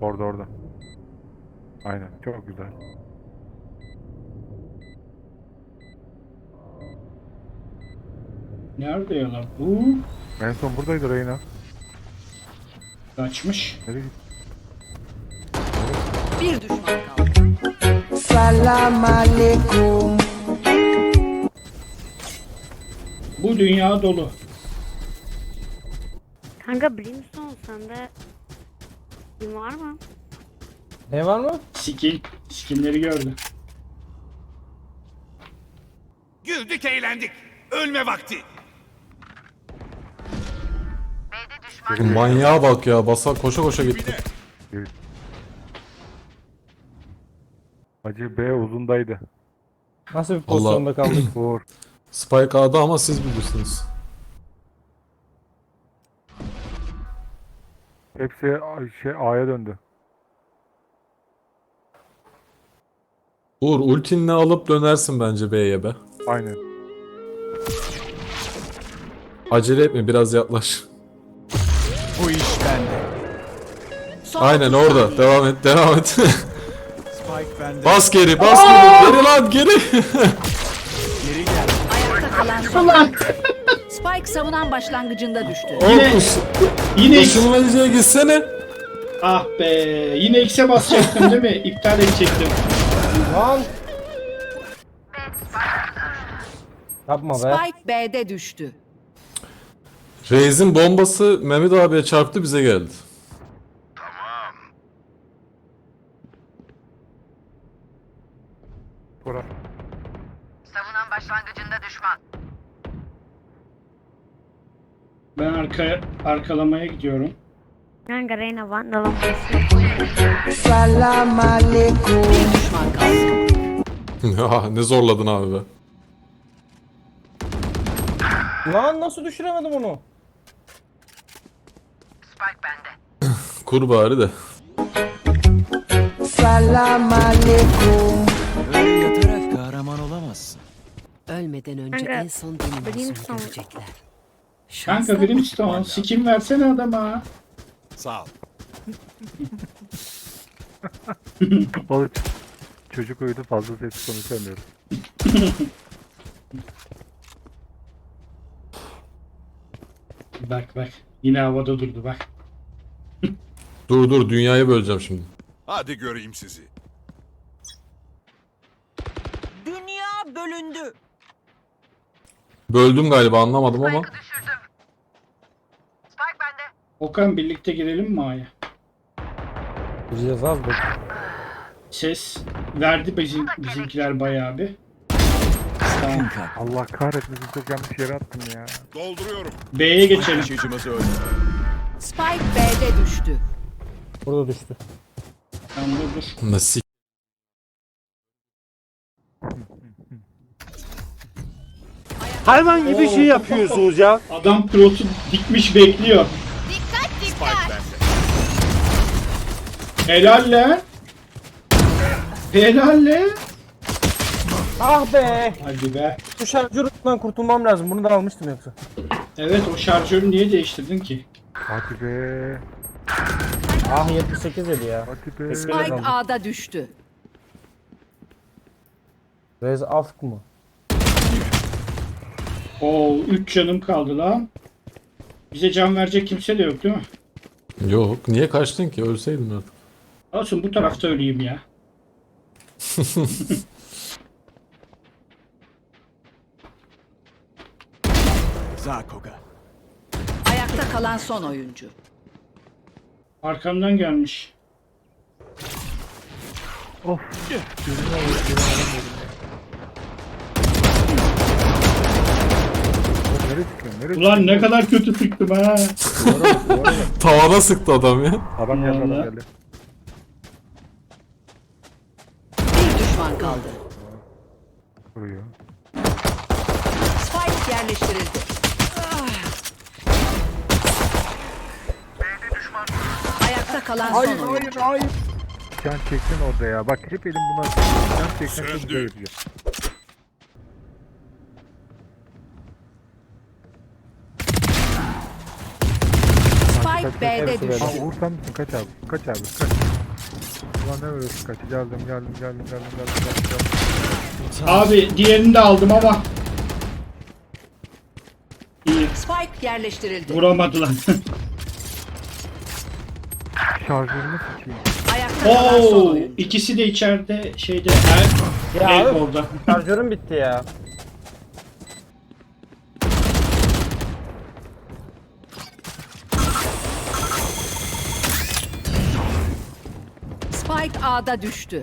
Orada orada. Aynen çok güzel. Nerede ya lan bu? En son buradaydı Reyna. Kaçmış. Nereye gitti? Bir düşman kaldı. Salam alaikum. Bu dünya dolu. Kanka Brimstone sende kim var mı? Ne var mı? Skin. Skinleri gördü. Güldük eğlendik. Ölme vakti. Manyağa bak ya. Basa koşa koşa gitti. Hacı B uzundaydı. Nasıl bir pozisyonda kaldık? Uğur. Spike A'da ama siz bilirsiniz. Hepsi şey A'ya döndü. Uğur ultinle alıp dönersin bence B'ye be. Aynen. Acele etme biraz yaklaş. Bu iş bende. Son Aynen 30 orada. saniye. Devam et devam et. Spike bende. bas geri bas geri. Geri lan geri. Geri gel. Ayakta kalan son. Spike savunan başlangıcında düştü. Yine- Yine ışınlanıcıya gitsene. ah be. Yine X'e basacaktım değil mi? İptal edecektim. Lan! Yapma be. Spike B'de düştü. Reis'in bombası Mehmet abiye çarptı bize geldi. Savunan başlangıcında düşman. Ben arka arkalamaya gidiyorum. Kanka Reyna. Bir düşman kaldı. ya ne zorladın abi be. Lan nasıl düşüremedim onu? Spike bende. Kur bari de. Salam alaikum. Öyle yatarak kahraman olamazsın. Ölmeden önce Kanka, en son benim yüzümü Brimstone- görecekler. Kanka Şanslı Brimstone skin versene adama. Sağ ol. Balık. Çocuk uyudu fazla ses konuşamıyorum. Bak bak. Yine havada durdu bak. Dur dur dünyayı böleceğim şimdi. Hadi göreyim sizi. Dünya bölündü. Böldüm galiba anlamadım ama. Okan birlikte girelim mi A'ya? Gireceğiz az bak. Ses verdi bizim, bizimkiler bayağı bir. Tamam. Allah kahretmesin çok yanlış yere attım ya. Dolduruyorum. B'ye geçelim. Öldü. Spike B'de düştü. Burada düştü. Tamam dur dur. Nasıl? Hayvan gibi şey yapıyorsunuz ya. Adam pilotu dikmiş bekliyor. Helal lan. Helal lan. Ah be! Hadi be. Şu şarjöründen kurtulmam lazım. Bunu da almıştım yoksa. Evet o şarjörü niye değiştirdin ki? Hadi be. Ah 78 dedi ya. Hadi be. Spike A'da düştü. Rez afk mı? Oo 3 canım kaldı lan. Bize can verecek kimse de yok değil mi? Yok niye kaçtın ki ölseydin artık. Olsun bu tarafta öleyim ya. Zakoga. Ayakta kalan son oyuncu. Arkamdan gelmiş. Nereye? Nereye Ulan ne kadar kötü sıktım ha. Tavana sıktı adam ya. Adam geldi adam geldi. Bir düşman kaldı. Vuruyor. Spike yerleştirildi. Ayakta kalan son oyuncu. Can çektin orada ya. Bak hep elim buna. Can çeksen çok güzel yapıyor. Spike B'de Hepsi düştü. Ha Uğur sen misin? Kaç abi? Kaç abi? Kaç? Ulan ne böyle kaç geldim geldim geldim geldim geldim geldim. geldim. Abi diğerini de aldım ama. İyi. Spike yerleştirildi. Vuramadılar. Şarjörünü sikeyim. Ayakta kalan son Oo, oyuncu. ikisi de içeride şeyde el, Ya el abi orada. şarjörüm bitti ya. Spike A'da düştü.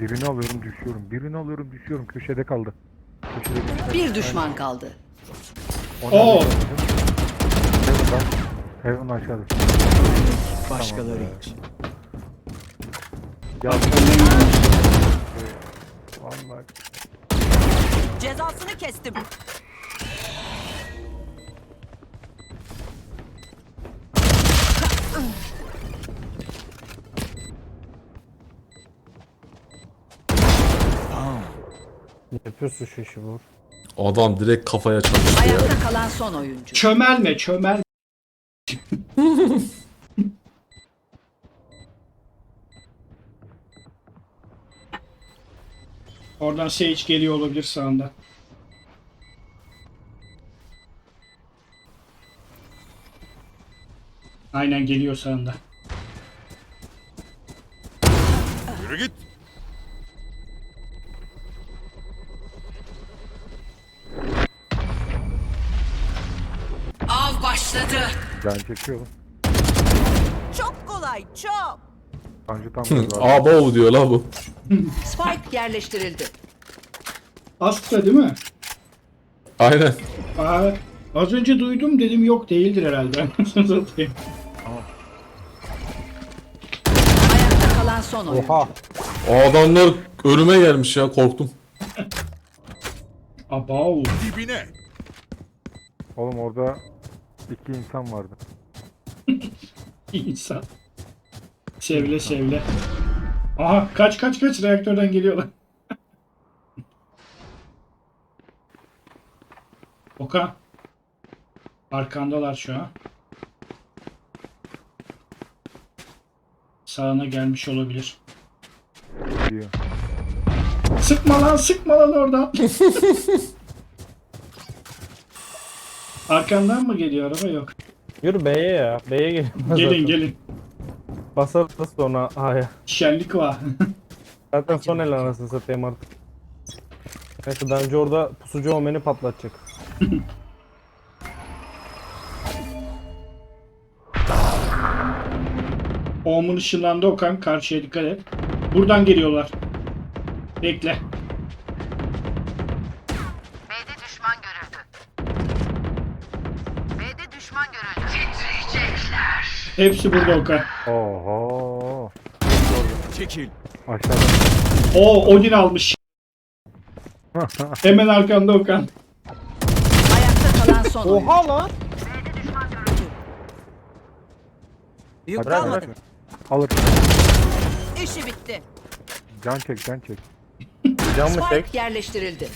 Birini alıyorum düşüyorum. Birini alıyorum düşüyorum. Köşede kaldı. Köşede köşede. Bir düşman kaldı. Oo. alıyorum. Heaven'dan. Heaven aşağıda. Başkaları için. Ya Vallahi. Cezasını kestim. Yapıyorsun şu işi. Adam direkt kafaya çarptı ya. Ayakta kalan son oyuncu. Çömelme çömel. Oradan Sage geliyor olabilir sağında. Aynen geliyor sağında. Yürü git. Ben çekiyorum. Çok kolay, çok. Sancı tam Hı, var. Abo diyor la bu. Spike yerleştirildi. Astra değil mi? Aynen. Aa, az önce duydum dedim yok değildir herhalde. Satayım. Ayakta kalan son oyuncu. Oha. O adamlar ölüme gelmiş ya korktum. Abav. Dibine. Oğlum orada iki insan vardı. İnsan. Sevle sevle. Aha kaç kaç kaç reaktörden geliyorlar. Oka. Arkandalar şu an. Sağına gelmiş olabilir. Diyor. Sıkma lan sıkma lan oradan. Arkandan mı geliyor araba yok. Yürü B'ye ya. B'ye gelin. Gelin gelin. Basarız sonra A'ya. Şenlik var. Zaten son el anasını satayım artık. Neyse bence orada pusucu omeni patlatacak. Oğumun ışınlandı Okan. Karşıya dikkat et. Buradan geliyorlar. Bekle. Hepsi burada Okan. Oho. Çekil. Aşağıda. Oo Odin almış. Hemen arkanda Okan. Ayakta kalan son. Oha lan. Yük Bırak kalmadı. bırak. Alır. İşi bitti. Can çek can çek. Can mı tek? Spike yerleştirildi.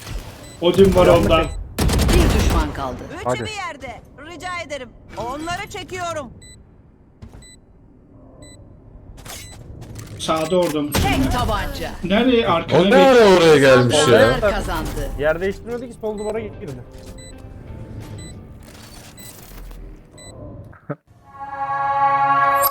Odin var ondan. Bir düşman kaldı. Hadi. yerde. Rica ederim. Onları çekiyorum. Sağda orada mı? Tek tabanca. Nereye arkana O ne ara oraya gelmiş ya? Onlar kazandı. Yer değiştirmiyorduk ki sol duvara girdi.